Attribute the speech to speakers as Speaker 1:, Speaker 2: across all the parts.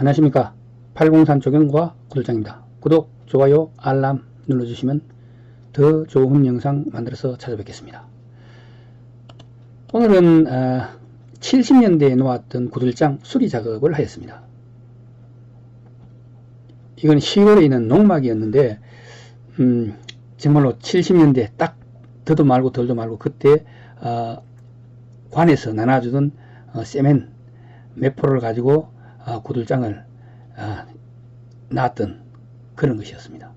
Speaker 1: 안녕하십니까. 803 조경과 구들장입니다. 구독 좋아요 알람 눌러주시면 더 좋은 영상 만들어서 찾아뵙겠습니다. 오늘은 70년대에 놓았던 구들장 수리 작업을 하였습니다. 이건 시골에 있는 농막이었는데 음, 정말로 70년대 딱 더도 말고 덜도 말고 그때 어, 관에서 나눠주던 어, 세멘 몇 프로를 가지고 어, 구들장을 어, 놨던 그런 것이었습니다.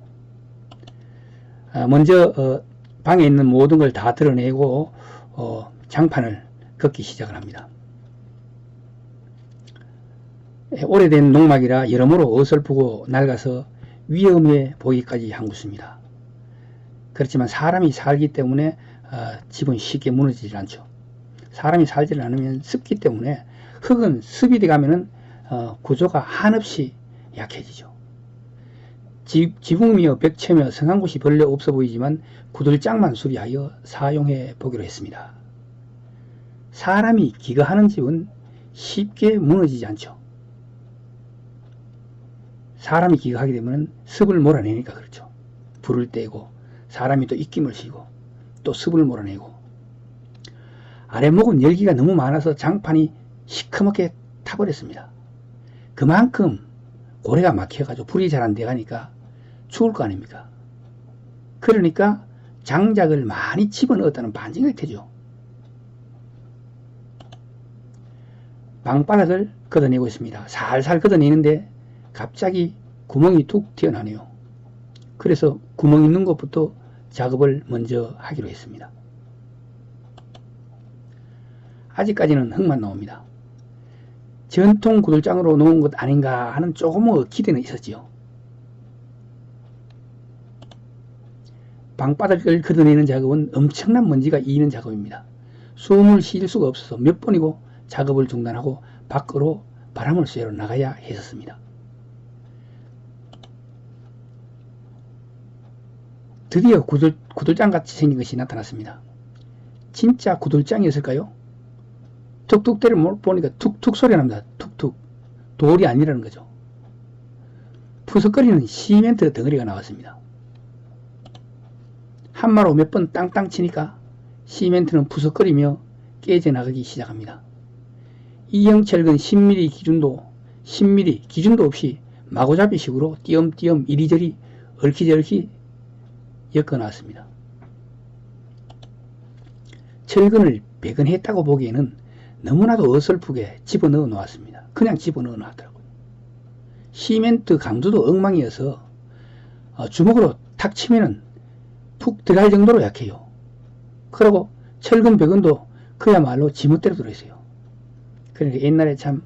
Speaker 1: 어, 먼저 어, 방에 있는 모든 걸 다 드러내고 어, 장판을 걷기 시작을 합니다. 예, 오래된 농막이라 여러모로 어설프고 낡아서 위험해 보이기까지 한 곳입니다. 그렇지만 사람이 살기 때문에 어, 집은 쉽게 무너지질 않죠. 사람이 살지를 않으면 습기 때문에 흙은 습이 돼 가면은 어, 구조가 한없이 약해지죠. 지, 지붕이며 벽체며 성한 곳이 별로 없어 보이지만 구들장만 수리하여 사용해 보기로 했습니다. 사람이 기거하는 집은 쉽게 무너지지 않죠. 사람이 기거하게 되면 습을 몰아내니까 그렇죠. 불을 떼고 사람이 또 입김을 쉬고 또 습을 몰아내고 아랫목은 열기가 너무 많아서 장판이 시커멓게 타버렸습니다. 그만큼 고래가 막혀가지고 불이 잘 안 돼가니까 죽을 거 아닙니까? 그러니까 장작을 많이 집어넣었다는 반증이 되죠. 방바닥을 걷어내고 있습니다. 살살 걷어내는데 갑자기 구멍이 툭 튀어나네요. 그래서 구멍 있는 곳부터 작업을 먼저 하기로 했습니다. 아직까지는 흙만 나옵니다. 전통 구들장으로 놓은 것 아닌가 하는 조금의 기대는 있었지요. 방바닥을 걷어내는 작업은 엄청난 먼지가 이는 작업입니다. 숨을 쉴 수가 없어서 몇 번이고 작업을 중단하고 밖으로 바람을 쐬러 나가야 했었습니다. 드디어 구들, 구들장 같이 생긴 것이 나타났습니다. 진짜 구들장이었을까요? 툭툭 때려 보니까 툭툭 소리 납니다. 돌이 아니라는 거죠. 푸석거리는 시멘트 덩어리가 나왔습니다. 한마로 몇 번 땅땅 치니까 시멘트는 푸석거리며 깨져나가기 시작합니다. 이형철근 10mm 기준도 10mm 기준도 없이 마구잡이 식으로 띄엄띄엄 이리저리 얽히저얽히 엮어 놨습니다. 철근을 배근했다고 보기에는 너무나도 어설프게 집어넣어 놓았습니다. 그냥 집어넣어 놨더라고요. 시멘트 강도도 엉망이어서 어, 주먹으로 탁 치면은 푹 들어갈 정도로 약해요. 그리고 철근 배근도 그야말로 지멋대로 들어있어요. 그러니까 옛날에 참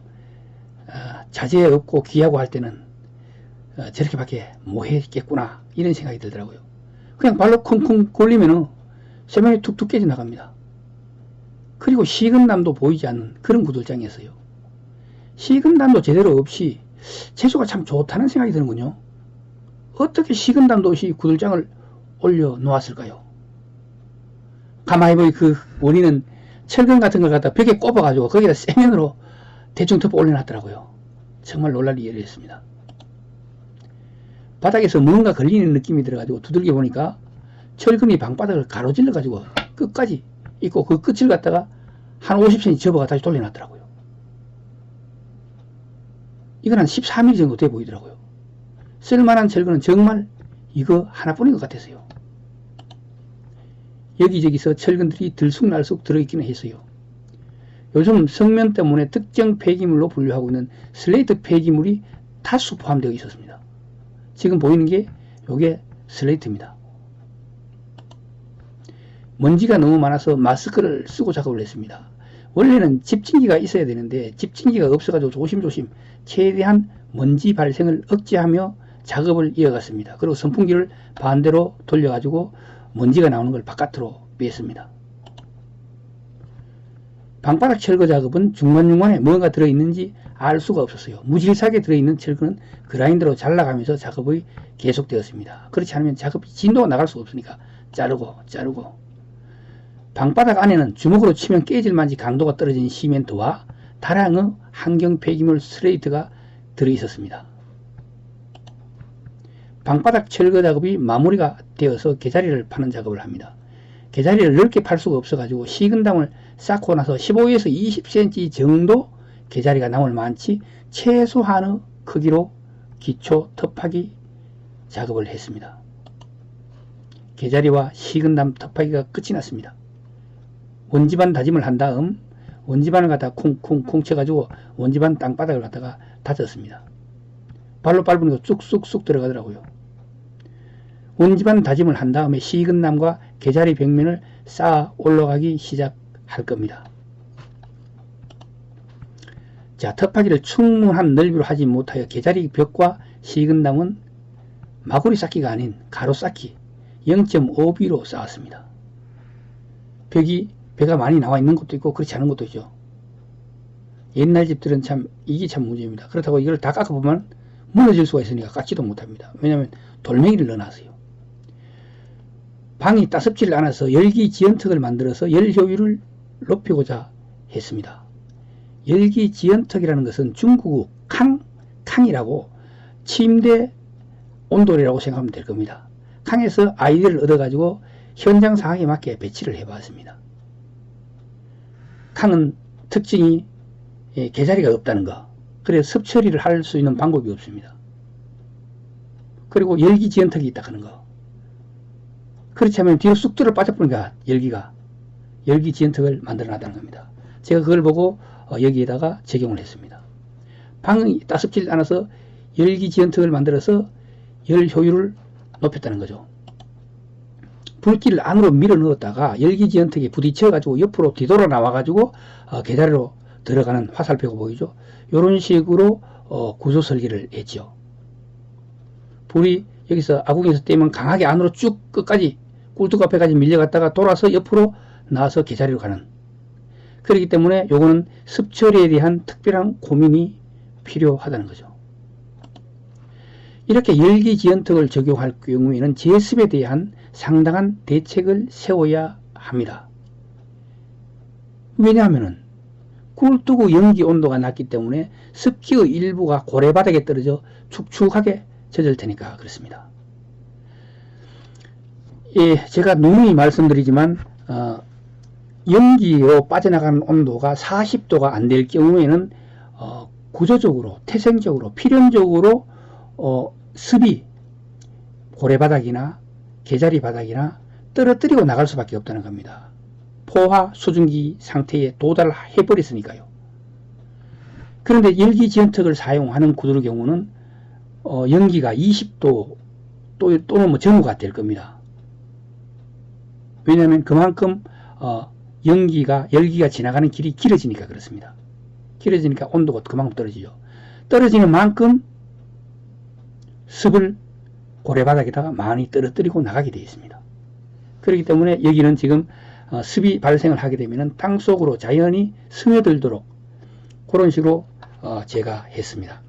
Speaker 1: 어, 자재 없고 귀하고 할 때는 어, 저렇게밖에 뭐 했겠구나 이런 생각이 들더라고요. 그냥 발로 쿵쿵 굴리면은 세면이 툭툭 깨져 나갑니다. 그리고 식은 남도 보이지 않는 그런 구들장이었어요. 식은담도 제대로 없이 채소가 참 좋다는 생각이 드는군요. 어떻게 식은담도 없이 구들장을 올려 놓았을까요? 가만히 보니 그 원인은 철근 같은 걸 갖다 벽에 꼽아가지고 거기다 세면으로 대충 덮어 올려놨더라고요. 정말 놀랄 일이었습니다. 바닥에서 뭔가 걸리는 느낌이 들어가지고 두들겨 보니까 철근이 방바닥을 가로질러 가지고 끝까지 있고 그 끝을 갖다가 한 50cm 접어가 다시 돌려놨더라고요. 이건 한 13mm 정도 돼 보이더라고요. 쓸만한 철근은 정말 이거 하나뿐인 것 같았어요. 여기저기서 철근들이 들쑥날쑥 들어있기는 했어요. 요즘 성면 때문에 특정 폐기물로 분류하고 있는 슬레이트 폐기물이 다수 포함되어 있었습니다. 지금 보이는 게 요게 슬레이트입니다. 먼지가 너무 많아서 마스크를 쓰고 작업을 했습니다. 원래는 집진기가 있어야 되는데 집진기가 없어가지고 조심조심 최대한 먼지 발생을 억제하며 작업을 이어갔습니다. 그리고 선풍기를 반대로 돌려가지고 먼지가 나오는 걸 바깥으로 뺐습니다. 방바닥 철거 작업은 중간중간에 뭔가 들어있는지 알 수가 없었어요. 무질서하게 들어있는 철거는 그라인더로 잘라가면서 작업이 계속되었습니다. 그렇지 않으면 작업 진도가 나갈 수가 없으니까 자르고 자르고 방바닥 안에는 주먹으로 치면 깨질 만치 강도가 떨어진 시멘트와 다량의 환경 폐기물 슬레이트가 들어 있었습니다. 방바닥 철거 작업이 마무리가 되어서 개자리를 파는 작업을 합니다. 개자리를 넓게 팔 수가 없어가지고 식은담을 쌓고 나서 15에서 20cm 정도 개자리가 나올 만치 최소한의 크기로 기초 텃파기 작업을 했습니다. 개자리와 식은담 텃파기가 끝이 났습니다. 원지반 다짐을 한 다음 원지반을 갖다 쿵쿵쿵 쳐가지고 원지반 땅바닥을 갖다가 다졌습니다. 발로 밟으니까 쑥쑥쑥 들어가더라고요. 원지반 다짐을 한 다음에 식은남과 개자리 벽면을 쌓아 올라가기 시작할 겁니다. 자, 텃파기를 충분한 넓이로 하지 못하여 개자리 벽과 식은남은 마구리 쌓기가 아닌 가로 쌓기 0.5비로 쌓았습니다. 벽이 배가 많이 나와 있는 것도 있고 그렇지 않은 것도 있죠. 옛날 집들은 참 이게 참 문제입니다. 그렇다고 이걸 다 깎아보면 무너질 수가 있으니까 깎지도 못합니다. 왜냐하면 돌멩이를 넣어놨어요. 방이 따섭지를 않아서 열기 지연턱을 만들어서 열 효율을 높이고자 했습니다. 열기 지연턱이라는 것은 중국의 캉, 캉이라고 침대 온돌이라고 생각하면 될 겁니다. 캉에서 아이디어를 얻어가지고 현장 상황에 맞게 배치를 해봤습니다. 캉은 특징이 예, 개자리가 없다는 거. 그래서 습 처리를 할 수 있는 방법이 없습니다. 그리고 열기 지연턱이 있다 하는 거. 그렇지 않으면 뒤로 쑥 들어 빠져버리니까 열기가 열기 지연턱을 만들어 놨다는 겁니다. 제가 그걸 보고 어, 여기에다가 적용을 했습니다. 방이 따숩지 않아서 열기 지연턱을 만들어서 열 효율을 높였다는 거죠. 불길을 안으로 밀어 넣었다가 열기 지연턱에 부딪혀 가지고 옆으로 뒤돌아 나와 가지고 어, 계단으로 들어가는 화살표가 보이죠. 이런 식으로 어, 구조 설계를 했죠. 불이 여기서 아궁에서 떼면 강하게 안으로 쭉 끝까지 꿀뚝 앞에까지 밀려갔다가 돌아서 옆으로 나와서 개자리로 가는 그렇기 때문에 요거는 습처리에 대한 특별한 고민이 필요하다는 거죠. 이렇게 열기 지연턱을 적용할 경우에는 제습에 대한 상당한 대책을 세워야 합니다. 왜냐하면은 꿀뜨고 연기 온도가 낮기 때문에 습기의 일부가 고래바닥에 떨어져 축축하게 젖을 테니까 그렇습니다. 예, 제가 누누이 말씀드리지만 어, 연기로 빠져나가는 온도가 40도가 안 될 경우에는 어, 구조적으로 태생적으로 필연적으로 어, 습이 고래바닥이나 개자리 바닥이나 떨어뜨리고 나갈 수밖에 없다는 겁니다. 포화 수증기 상태에 도달해 버렸으니까요. 그런데 열기 지연턱을 사용하는 구조의 경우는 어, 연기가 20도 또, 또는 뭐 전후가 될 겁니다. 왜냐하면 그만큼 어, 연기가 열기가 지나가는 길이 길어지니까 그렇습니다. 길어지니까 온도가 그만큼 떨어지죠. 떨어지는 만큼 습을 고래바닥에다가 많이 떨어뜨리고 나가게 되어 있습니다. 그렇기 때문에 여기는 지금 어, 습이 발생을 하게 되면 땅 속으로 자연히 스며들도록 그런 식으로 어, 제가 했습니다.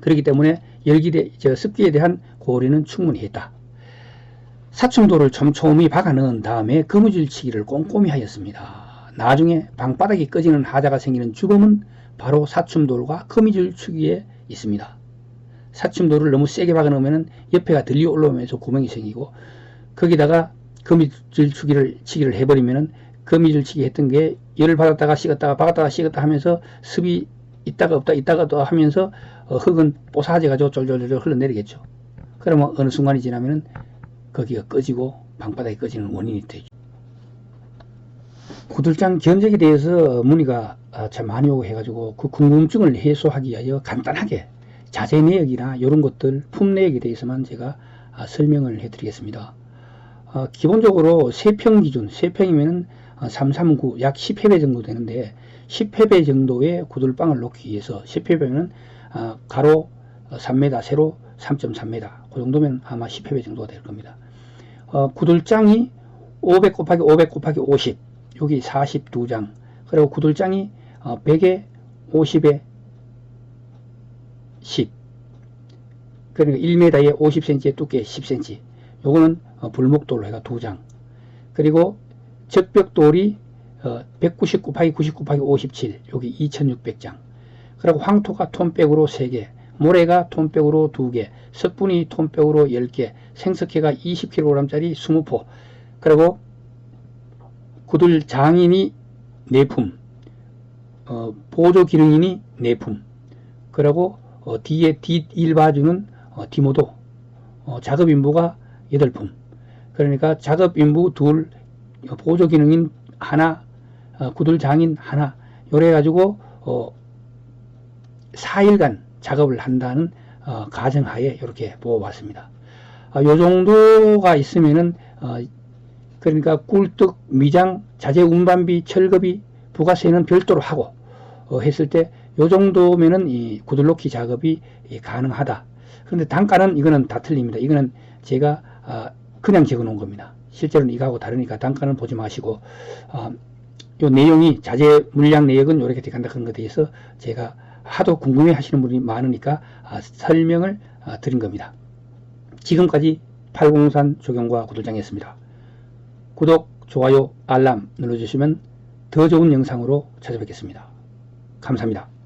Speaker 1: 그렇기 때문에 열기대, 저 습기에 대한 고려는 충분히 했다. 사충도를 촘촘히 박아 넣은 다음에 거무줄치기를 꼼꼼히 하였습니다. 나중에 방바닥이 꺼지는 하자가 생기는 주범은 바로 사춤돌과 거미줄치기에 있습니다. 사춤돌을 너무 세게 박아 넣으면 옆에가 들려 올라오면서 구멍이 생기고 거기다가 거미줄 치기를 치기를 해버리면은 거미줄 치기 했던 게 열을 받았다가 식었다가 박았다가 식었다 하면서 습이 있다가 없다 있다가 또 하면서 어, 흙은 뽀사져가지고 쫄쫄쫄 흘러내리겠죠. 그러면 어느 순간이 지나면은 거기가 꺼지고 방바닥이 꺼지는 원인이 되죠. 구들장 견적에 대해서 문의가 아, 참 많이 오고 해가지고 그 궁금증을 해소하기 위하여 간단하게 자재 내역이나 이런 것들 품 내역에 대해서만 제가 아, 설명을 해드리겠습니다. 어, 기본적으로 세평 기준, 세평이면 339, 약 10회배 정도 되는데 10회배 정도의 구들방을 놓기 위해서 10회배는 어, 가로 3m, 세로 3.3m 그 정도면 아마 10회배 정도가 될 겁니다. 어, 구들장이 500 곱하기 500 곱하기 50 여기 42장 그리고 구들장이 어, 100에 50에 10 그러니까 1m에 50cm의 두께 10cm 요거는 어, 불목돌로 해가 2장. 그리고 적벽돌이 어, 190 곱하기 90 곱하기 57 여기 2600장. 그리고 황토가 톤백으로 3개, 모래가 톤백으로 2개, 석분이 톤백으로 10개, 생석회가 20kg짜리 20포, 그리고 구들 장인이 4품, 어, 보조 기능인이 4품, 그리고 어, 뒤에 뒷일 봐주는 어, 디모도, 어, 작업 인부가 8품. 그러니까 작업 인부 둘, 어, 보조 기능인 하나, 어, 구들 장인 하나, 요래 가지고 어, 4일간 작업을 한다는 어, 가정하에 이렇게 보아봤습니다. 어, 요 정도가 있으면은 어, 그러니까 꿀떡, 미장, 자재 운반비, 철거비, 부가세는 별도로 하고 어, 했을 때 요 정도면은 이 구들놓기 작업이 이 가능하다. 그런데 단가는 이거는 다 틀립니다. 이거는 제가 아, 그냥 적어 놓은 겁니다. 실제로는 이거하고 다르니까 단가는 보지 마시고 어, 요 내용이 자재 물량 내역은 이렇게 들어간다 그런 것에 대해서 제가 하도 궁금해 하시는 분이 많으니까 아, 설명을 아, 드린 겁니다. 지금까지 803 조경과 구들장이었습니다. 구독, 좋아요, 알람 눌러주시면 더 좋은 영상으로 찾아뵙겠습니다. 감사합니다.